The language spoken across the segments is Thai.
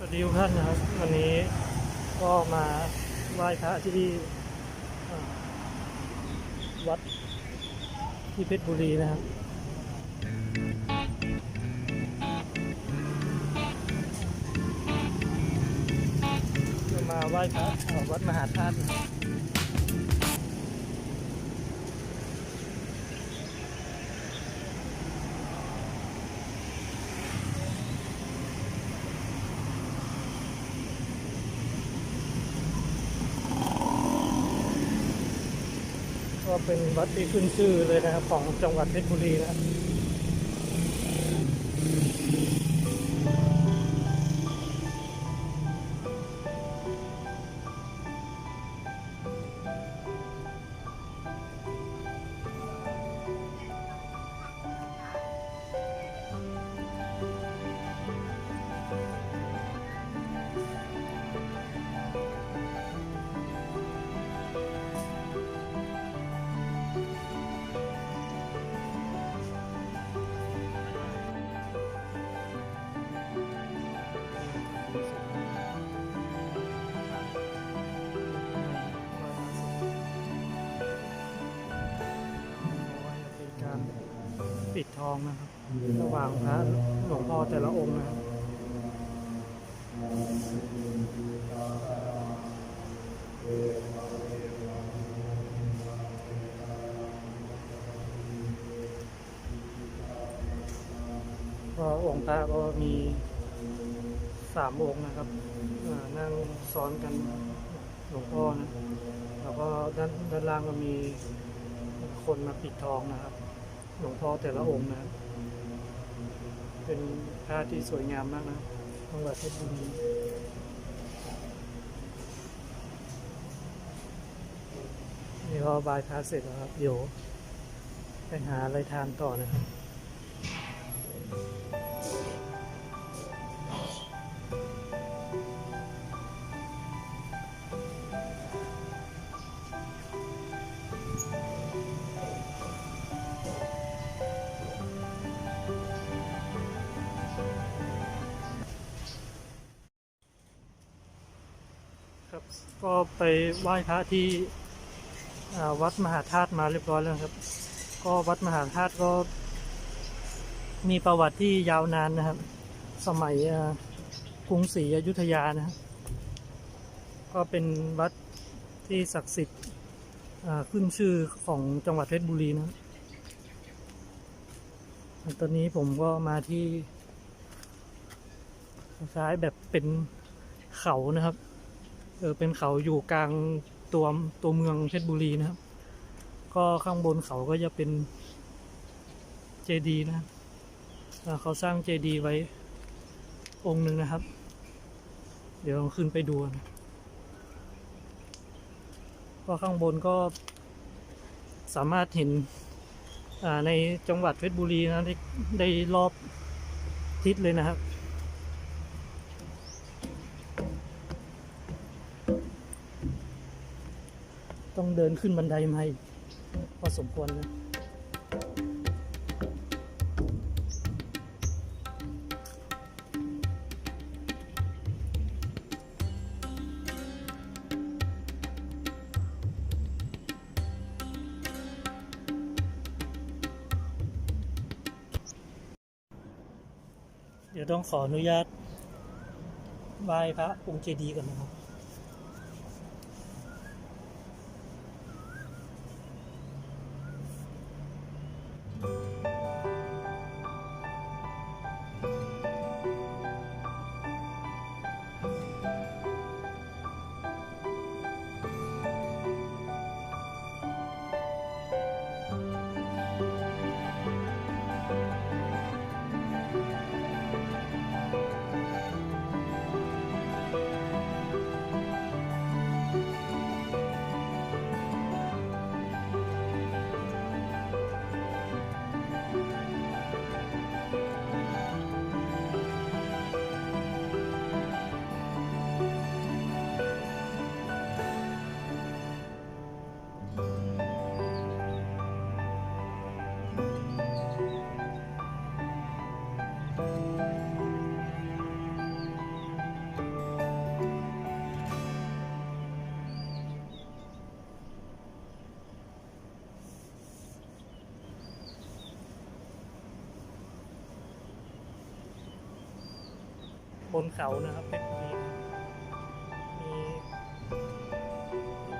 สวัสดีทุกท่านนะครับ วันนี้ก็มาไหว้พระที่วัดที่เพชรบุรีนะครับจะมาไหว้พระเอ่วัดมหาธาตุนะครับ เป็นวัดที่ขึ้นชื่อเลยนะครับของจังหวัดเพชรบุรีนะ ทองนะครับระหว่างพระหลวงพ่อแต่ละองค์นะครับก็องค์พระก็มีสามองค์นะครับนั่งซ้อนกันหลวงพ่อนะแล้วก็ด้านด้านล่างก็มีคนมาปิดทองนะครับ หลวงพ่อแต่ละองค์นะ เป็นพระที่สวยงามมากนะจังหวัดเพชรบุรีนี่ก็บายพาเสร็จแล้วครับ เดี๋ยวไปหาอะไรทานต่อนะครับ ไปไหว้พระที่วัดมหาธาตุมาเรียบร้อยแล้วครับ ก็วัดมหาธาตุก็ มีประวัติที่ยาวนานนะครับ สมัยกรุงศรีอยุธยานะครับก็เป็นวัดที่ศักดิ์สิทธิ์ขึ้นชื่อของจังหวัดเพชรบุรีนะตอนนี้ผมก็มาที่ซ้ายแบบเป็นเขานะครับ เออเป็นเขาอยู่กลางตัวตัวเมืองเพชรบุรีนะครับ ก็ข้างบนเขาก็จะเป็นเจดีย์นะเขาสร้างเจดีย์ไว้องค์หนึ่งนะครับ เดี๋ยวลองขึ้นไปดูกันก็ข้างบนก็สามารถเห็นในจังหวัดเพชรบุรีนะได้ได้รอบทิศเลยนะครับ ต้องเดินขึ้นบันไดมาพอสมควรนะเดี๋ยวต้องขออนุญาตไหว้พระองค์เจดีย์ก่อนนะครับ บนเขานะครับเพชรบุรีนมี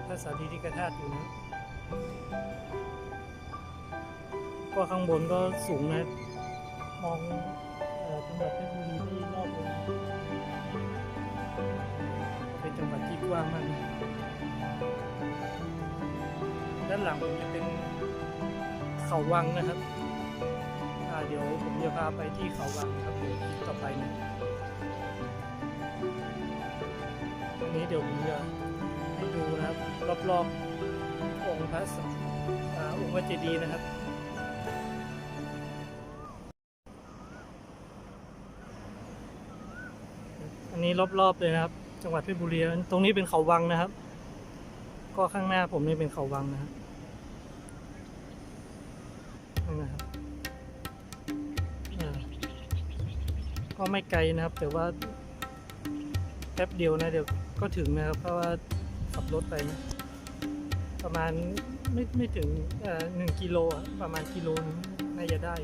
พระสารีริกธาตุอยู่นะก็ข้างบนก็สูงนะ มองจังหวัดเพชรบุรีที่รอบเลยเป็นจังหวัดที่กว้างมากด้านหลังผมจะเป็นเขาวังนะครับเดี๋ยวผมจะพาไปที่เขาวังครับเดี๋ยวต่อไปนะันนี้เดี๋ยวผมจะให้ดูนะครับรอบๆองค์พระสัมอ่าองค์พระเจดีย์นะครับอันนี้รอบๆเลยนะครับ จังหวัดเพชรบุรีตรงนี้เป็นเขาวังนะครับ ก็ข้างหน้าผมนี่เป็นเขาวังนะครับนะครับก็ไม่ไกลนะครับ แต่ว่าแป๊บเดียวนะเดี๋ยว ก็ถึงนะครับ เพราะว่าขับรถไปนะประมาณไม่ไม่ถึงเอ่อหนึ่งกิโลประมาณกิโลนึงน่าจะได้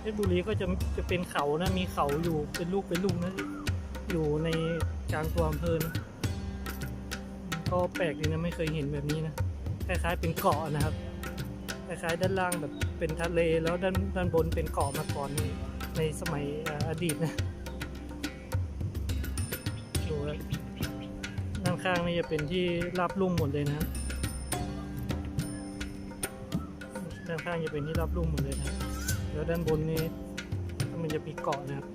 เพชรบุรีก็จะจะเป็นเขานะ มีเขาอยู่เป็นลูกเป็นลูกนะ อยู่ในกลางตัวอำเภอนะก็แปลกดีนะไม่เคยเห็นแบบนี้นะคล้ายๆเป็นเกาะนะครับคล้ายๆด้านล่างแบบเป็นทะเลแล้วด้านด้านบนเป็นเกาะมาก่อนใน ในสมัยออดีตนะดูครับด้านข้างนี่จะเป็นที่ราบลุ่มหมดเลยนะด้านข้างจะเป็นที่ราบลุ่มหมดเลยนะแล้วด้านบนนี่มันจะมีเกาะนะครับ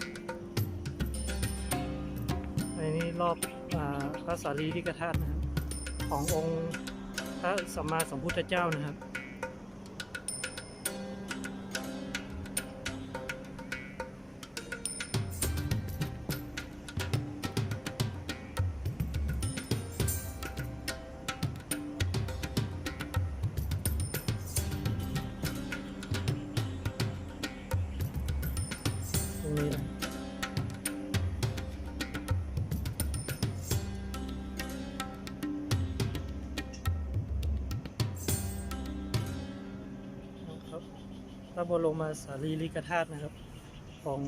ในนี้รอบอพระสารีริกธาตุนะครับขององค์พระสัมมาสัมพุทธเจ้านะครับ บรมสารีริกธาตุนะครับ ของ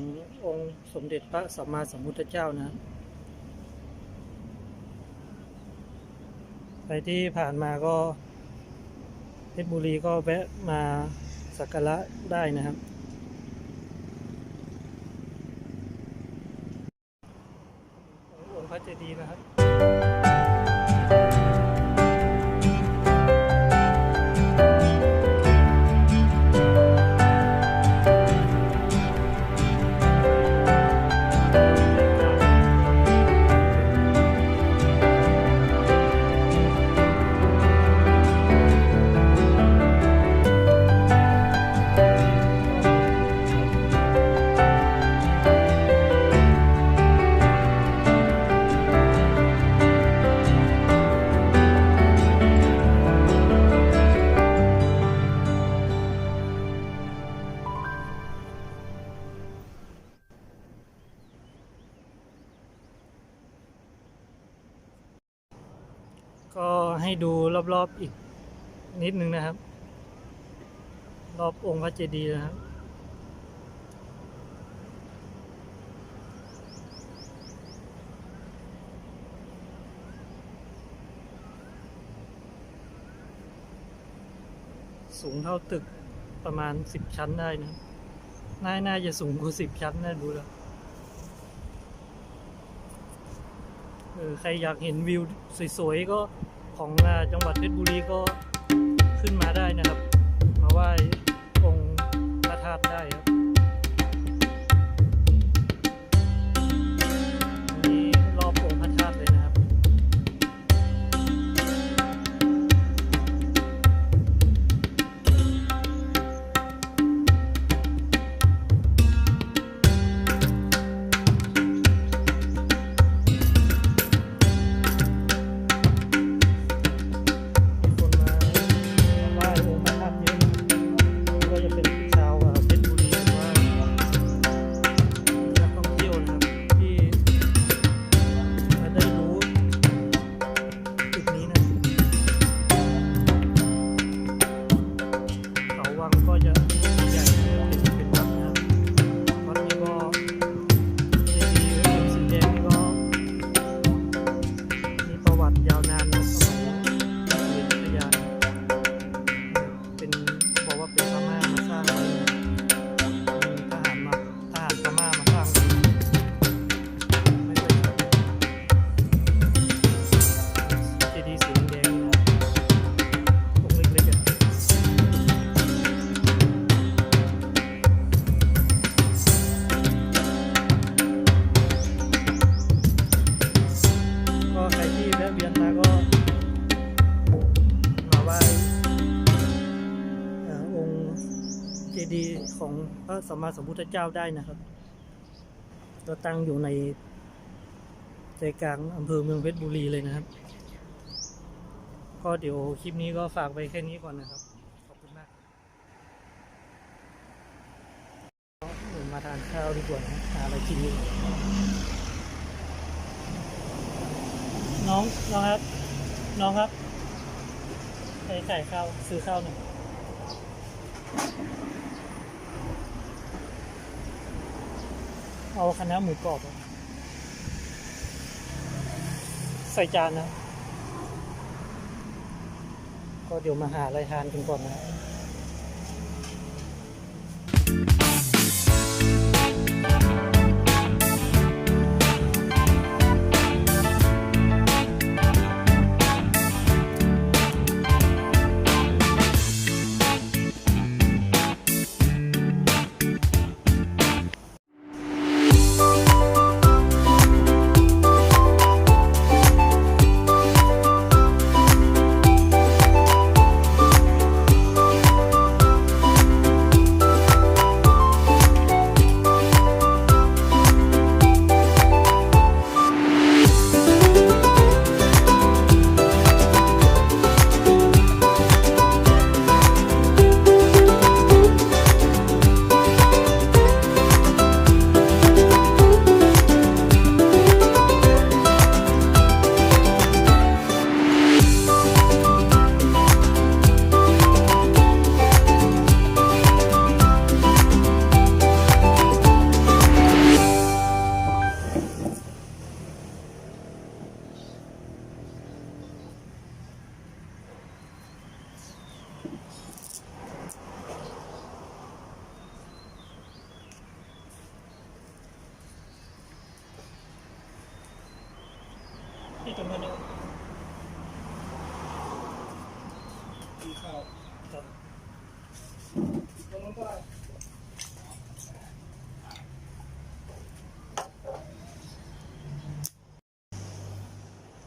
องค์สมเด็จพระสัมมาสัมพุทธเจ้านะใครที่ผ่านมาก็เพชรบุรีก็แวะมาสักการะได้นะครับองค์พระเจดีย์นะครับ รอบๆอีกนิดนึงนะครับ รอบองค์พระเจดีย์นะครับสูงเท่าตึกประมาณสิบชั้นได้นะ น่าน่าจะสูงกว่าสิบชั้นนะดูแล้ว เออ ใครอยากเห็นวิวสวยๆ ก็ ของจังหวัดเพชรบุรีก็ขึ้นมาได้นะครับ มาไหว้องค์พระธาตุได้ครับ ระสัมมาสัมพุทธเจ้าได้นะครับก็ตั้งอยู่ในใจกลางอำเภอเมืองเพชรบุรีเลยนะครับ ก็เดี๋ยวคลิปนี้ก็ฝากไปแค่นี้ก่อนนะครับ ขอบคุณมากเดี๋ยวมาทานข้าวดีกว่านะหาอะไรกินดีกว่าน้องน้องครับ น้องครับไปจ่ายข้าวซื้อข้าวหน่อย เอาคณะน้าหมูกรอบใส่จานนะ ก็เดี๋ยวมาหาอะไรทานกันก่อนนะ ที่ตรงนั้นเนี่ยที่ข้าวครับตรงนั้นก็ได้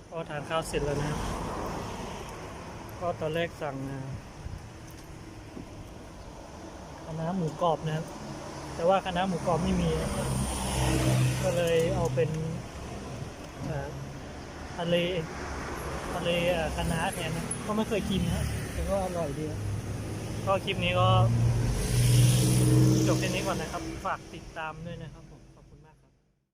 ก็ทานข้าวเสร็จแล้วนะครับ ก็ตอนแรกสั่งอ่าคณะหมูกรอบนะครับ แต่ว่าคณะหมูกรอบไม่มี ก็เลยเอาเป็นอ่า ทะเลทะเลคาคะน้าแทนนะก็ไม่เคยกินนะแต่ก็อร่อยดีก็คลิปนี้ก็จบแค่นี้ก่อนนะครับ ฝากติดตามด้วยนะครับ